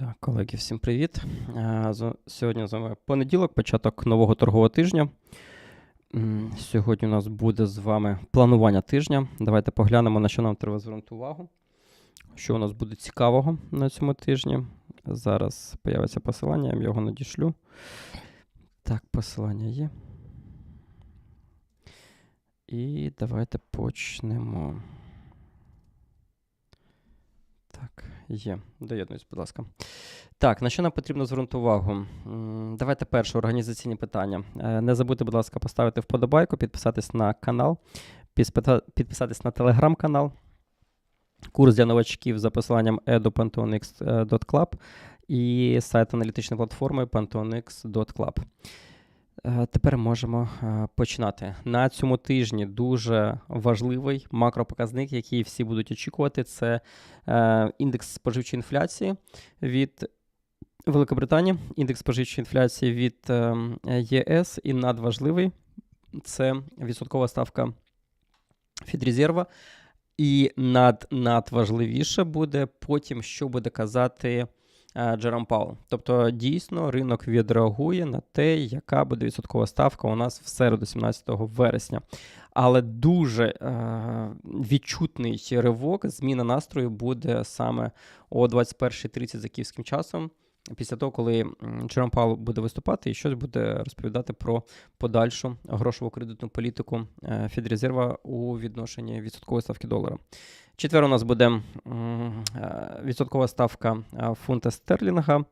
Так, колеги, всім привіт. Е, Сьогодні з вами понеділок, початок нового торгового тижня. Сьогодні у нас буде з вами планування тижня. Давайте поглянемо, на що нам треба звернути увагу. Що у нас буде цікавого на цьому тижні. Зараз появиться посилання, я його надішлю. Так, посилання є. І давайте почнемо. Так, є. Доєднуюсь, будь ласка. Так, на що нам потрібно звернути увагу? Давайте перше організаційні питання. Е, Не забудьте, будь ласка, поставити вподобайку, підписатись на канал, підписатись на телеграм-канал. Курс для новачків за посиланням edu.pantonix.club і сайт аналітичної платформи pantonix.club. Е, Тепер можемо е, починати. На цьому тижні дуже важливий макропоказник, який всі будуть очікувати, це е, індекс споживчої інфляції від Великобританії, індекс споживчої інфляції від ЄС і надважливий це відсоткова ставка Фідрезерва. І над, надважливіше буде потім, що буде казати Джером Паул. Тобто, дійсно, ринок відреагує на те, яка буде відсоткова ставка у нас в середу, 17 вересня. Але дуже е, відчутний ривок, зміна настрою буде саме о 21.30 за київським часом. Після того, коли Паул буде виступати і щось буде розповідати про подальшу грошову кредитну політику Фідрезерва у відношенні відсоткової ставки долара. Четвер у нас буде е, відсоткова ставка е, фунта стерлінга.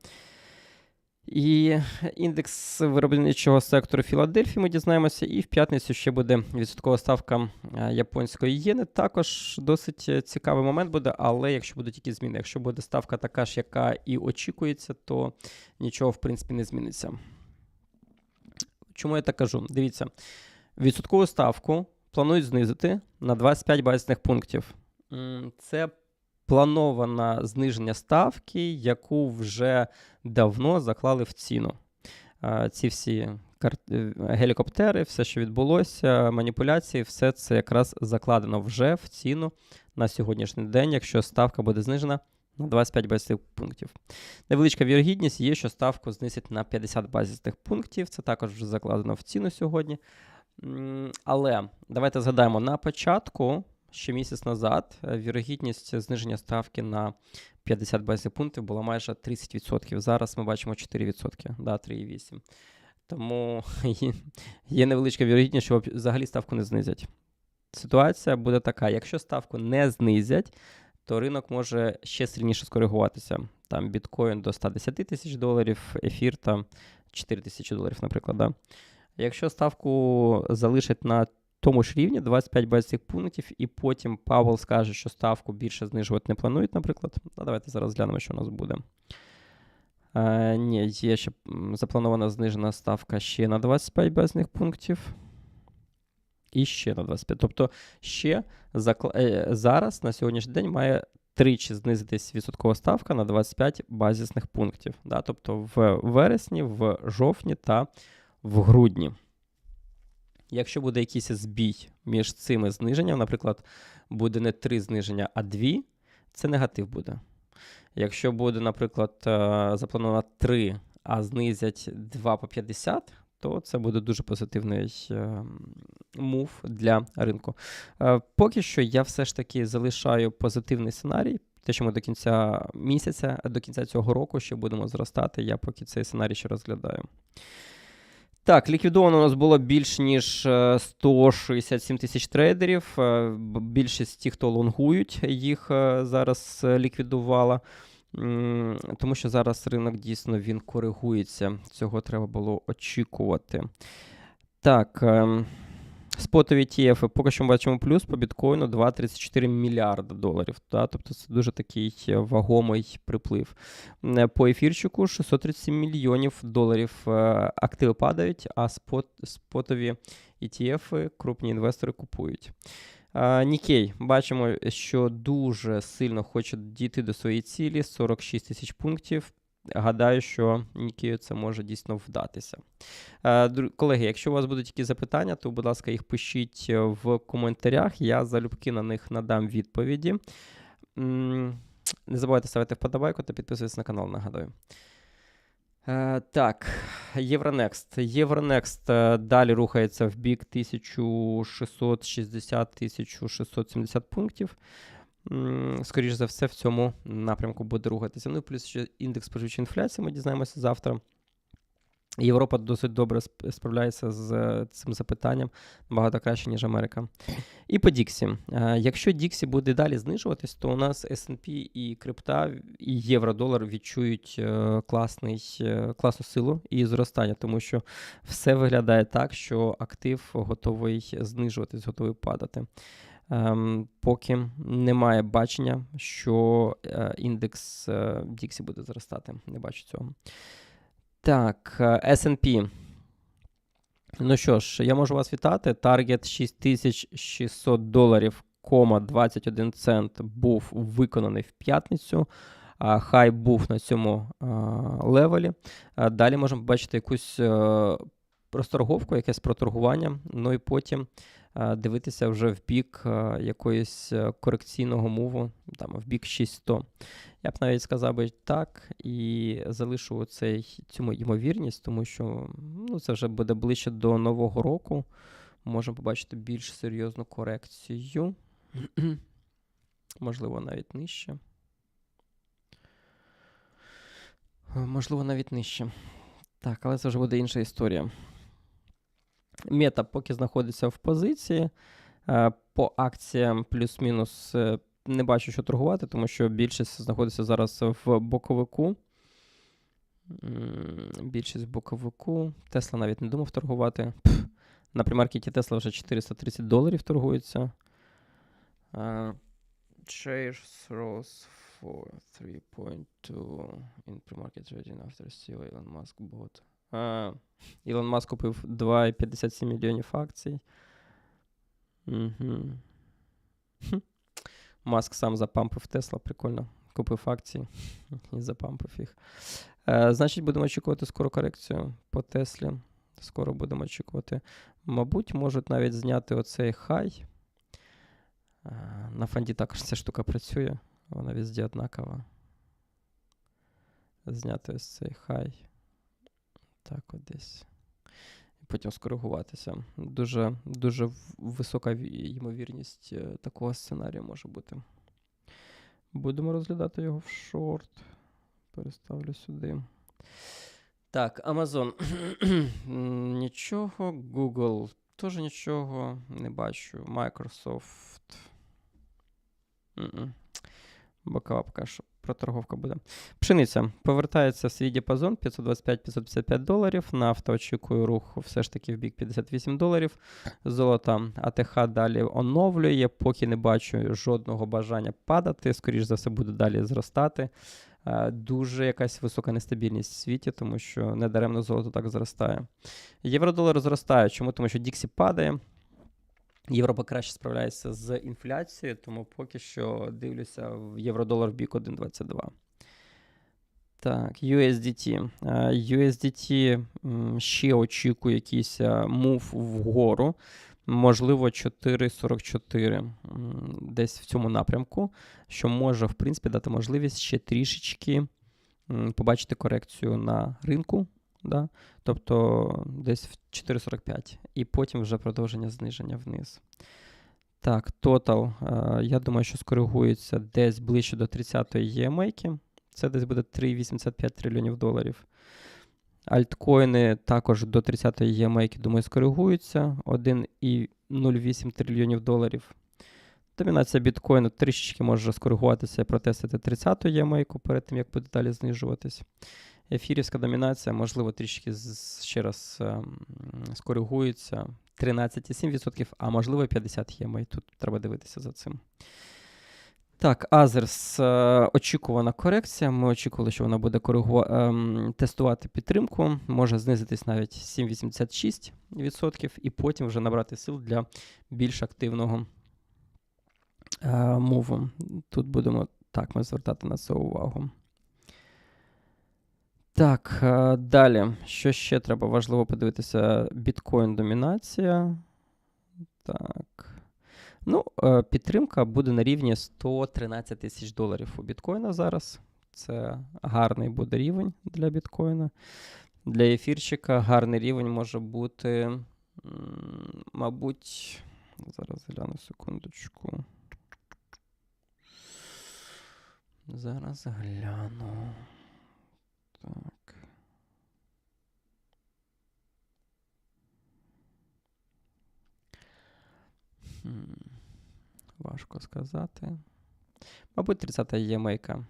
І індекс виробничого сектору Філадельфії ми дізнаємося. І в п'ятницю ще буде відсоткова ставка е, японської єни. Також досить е, цікавий момент буде, але якщо будуть якісь зміни, якщо буде ставка така ж, яка і очікується, то нічого в принципі не зміниться. Чому я так кажу? Дивіться, відсоткову ставку планують знизити на 25 базисних пунктів. Це плановане зниження ставки, яку вже давно заклали в ціну. Ці всі е, гелікоптери, все, що відбулося, маніпуляції, все це якраз закладено вже в ціну на сьогоднішній день, якщо ставка буде знижена на 25 базисних пунктів. Невеличка вірогідність є, що ставку знизять на 50 базисних пунктів. Це також вже закладено в ціну сьогодні. Але давайте згадаємо на початку. Ще місяць назад е, вірогідність зниження ставки на 50 базисних пунктів була майже 30%. Зараз ми бачимо 4%, да, 3,8%. Тому є невеличка вірогідність, що взагалі ставку не знизять. Ситуація буде така: якщо ставку не знизять, то ринок може ще сильніше скоригуватися. Там біткоін до 110 тисяч доларів, ефір там 4 тисячі доларів, наприклад. Да? Якщо ставку залишать на тому ж рівні 25 базисних пунктів, і потім Павел скаже, що ставку більше знижувати не планують, наприклад. Ну, давайте зараз глянемо, що у нас буде. Е, ні, є ще запланована знижена ставка ще на 25 базисних пунктів. І ще на 25. Тобто, ще е, зараз на сьогоднішній день має тричі знизитись відсоткова ставка на 25 базисних пунктів. Да? Тобто в вересні, в жовтні та в грудні. Якщо буде якийсь збій між цими зниженнями, наприклад, буде не три зниження, а дві, це негатив буде. Якщо буде, наприклад, е, заплановано 3, а знизять 2 по 50, то це буде дуже позитивний е, мув для ринку. Е, Поки що я все ж таки залишаю позитивний сценарій. Те, що ми до кінця місяця, до кінця цього року ще будемо зростати, я поки цей сценарій ще розглядаю. Так, ліквідовано у нас було більш ніж е, 167 тисяч трейдерів. Е, Більшість тих, хто лонгують, їх е, зараз е, ліквідувала. Тому що зараз ринок дійсно він коригується. Цього треба було очікувати. Так. Спотові TF поки що ми бачимо плюс по біткоїну 2,34 мільярда доларів. Да? Тобто це дуже такий вагомий приплив. По ефірчику 637 мільйонів доларів е, активи падають, а спот, спотові ETF крупні інвестори купують. Е, Нікей, бачимо, що дуже сильно хоче дійти до своєї цілі 46 тисяч пунктів. Гадаю, що Нікею це може дійсно вдатися. Е, Колеги, якщо у вас будуть якісь запитання, то, будь ласка, їх пишіть е, в коментарях. Я залюбки на них надам відповіді. Не забувайте ставити вподобайку та підписуватися на канал, нагадую. Е, так, Євронекст. Євронекст далі рухається в бік 1660-1670 пунктів. М, Скоріше за все, в цьому напрямку буде рухатися. Ну, плюс ще індекс споживчої інфляції, ми дізнаємося завтра. Європа досить добре справляється з е, цим запитанням, набагато краще, ніж Америка. І по Діксі. Е, Якщо Діксі буде далі знижуватись, то у нас S&P і крипта, і євро-долар відчують е, класний, класну силу і зростання, тому що все виглядає так, що актив готовий знижуватись, готовий падати. Ем, поки немає бачення, що е, індекс е, Діксі буде зростати. Не бачу цього. Так, е, S&P. Ну що ж, я можу вас вітати. Таргет 6600 доларів, кома 21 цент був виконаний в п'ятницю. Хай був на цьому а, левелі. А, Далі можемо побачити якусь е, розторговку, якесь проторгування. Ну і потім а, дивитися вже в бік якоїсь е, корекційного муву, там в бік 6100. Я б навіть сказав би так і залишу цей, цю ймовірність, тому що ну, це вже буде ближче до Нового року. Можемо побачити більш серйозну корекцію. Можливо, навіть нижче. Е, Можливо, навіть нижче. Так, але це вже буде інша історія. Мета поки знаходиться в позиції. Е, По акціям плюс-мінус е, не бачу, що торгувати, тому що більшість знаходиться зараз в боковику. Більшість в боковику. Тесла навіть не думав торгувати. На примаркеті Тесла вже 430 доларів торгується. Shares rose for 3.2 in pre-market trading after CEO Elon Musk bought. Ілон Маск купив 2,57 мільйонів акцій. Угу. Маск сам запампив Тесла, прикольно. Купив акції і запампив їх. Е, значить, будемо очікувати скоро корекцію по Теслі. Скоро будемо очікувати. Мабуть, можуть навіть зняти оцей хай. Е, на фонді також ця штука працює. Вона везде однакова. Зняти ось цей хай. Так, от десь. Потім скоригуватися. Дуже, дуже висока ймовірність е, такого сценарію може бути. Будемо розглядати його в шорт. Переставлю сюди. Так, Amazon. Нічого. Google теж нічого. Не бачу. Microsoft. М-м. Поки проторговка буде. Пшениця повертається в свій діапазон 525-555 доларів. Нафта очікує рух все ж таки в бік 58 доларів. Золото АТХ далі оновлює, поки не бачу жодного бажання падати. Скоріше за все, буде далі зростати. Е, Дуже якась висока нестабільність в світі, тому що недаремно золото так зростає. Євро-долар зростає. Чому? Тому що Діксі падає. Європа краще справляється з інфляцією, тому поки що дивлюся в євро-долар в бік 1,22. Так, USDT. Е, USDT ще очікує якийсь е, мув вгору. Можливо, 4,44 десь в цьому напрямку, що може, в принципі, дати можливість ще трішечки побачити корекцію на ринку. Да? Тобто десь в 4,45. І потім вже продовження зниження вниз. Так, тотал. е, Я думаю, що скоригується десь ближче до 30-ї EMA. Це десь буде 3,85 трильйонів доларів. Альткоїни також до 30-ї EMA, думаю, скоригуються. 1,08 трильйонів доларів. Домінація біткоїну трішечки може скоригуватися і протестити 30-ту EMA перед тим, як буде далі знижуватись. Ефірівська домінація, можливо, трішки ще раз ем, скоригується. 13,7%, а можливо 50 єма. І тут треба дивитися за цим. Так, Азерс. е, Очікувана корекція. Ми очікували, що вона буде коригу... ем, тестувати підтримку. Може знизитись навіть 7,86%, і потім вже набрати сил для більш активного е, мову. Тут будемо так ми звертати на це увагу. Так, е, далі. Що ще треба важливо подивитися? Біткоін домінація. Так. Ну, е, підтримка буде на рівні 113 тисяч доларів у біткоїна зараз. Це гарний буде рівень для біткоїна. Для ефірчика гарний рівень може бути, мабуть, зараз гляну секундочку. Зараз гляну. Так. Хм. Важко сказати. Мабуть, 30 є мейка.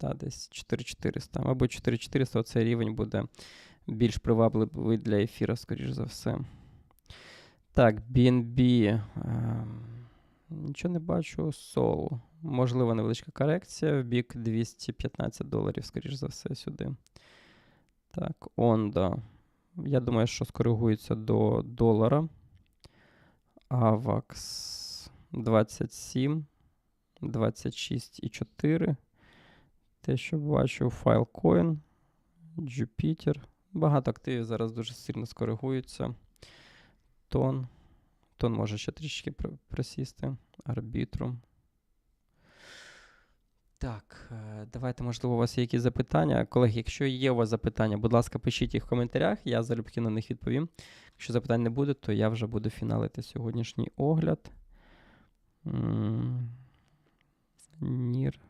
Да, десь 4400. Мабуть, 4400 оцей рівень буде більш привабливий для ефіра, скоріш за все. Так, BNB. ем, Нічого не бачу. Soul. Можливо, невеличка корекція. В бік 215 доларів, скоріш за все, сюди. Так, Ondo. Я думаю, що скоригується до долара. AVAX 27, 26,4. Те, що бачу, Filecoin, Jupiter. Багато активів зараз дуже сильно скоригуються. Тон. Тон може ще трішки присісти. Арбітрум. Так, е, давайте, можливо, у вас є якісь запитання. Колеги, якщо є у вас запитання, будь ласка, пишіть їх в коментарях, я залюбки на них відповім. Якщо запитань не буде, то я вже буду фіналити сьогоднішній огляд. Нір.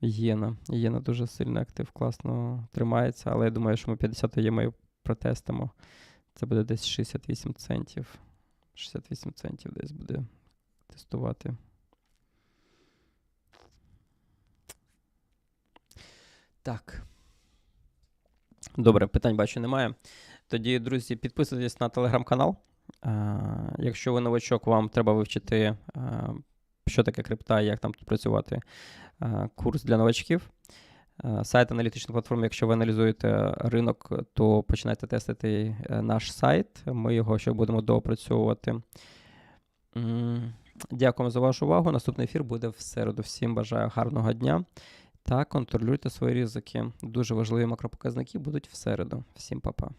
Єна. Єна дуже сильний актив, класно тримається, але я думаю, що ми 50 ємею протестимо. Це буде десь 68 центів. 68 центів десь буде тестувати. Так. Добре, питань бачу немає. Тоді, друзі, підписуйтесь на телеграм-канал. Е, Якщо ви новачок, вам треба вивчити, е, що таке крипта як там тут працювати. Е, Курс для новачків. Сайт аналітичної платформи, якщо ви аналізуєте ринок, то починайте тестити наш сайт. Ми його ще будемо доопрацьовувати. Дякуємо за вашу увагу. Наступний ефір буде в середу. Всім бажаю гарного дня та контролюйте свої ризики. Дуже важливі макропоказники будуть в середу. Всім па-па.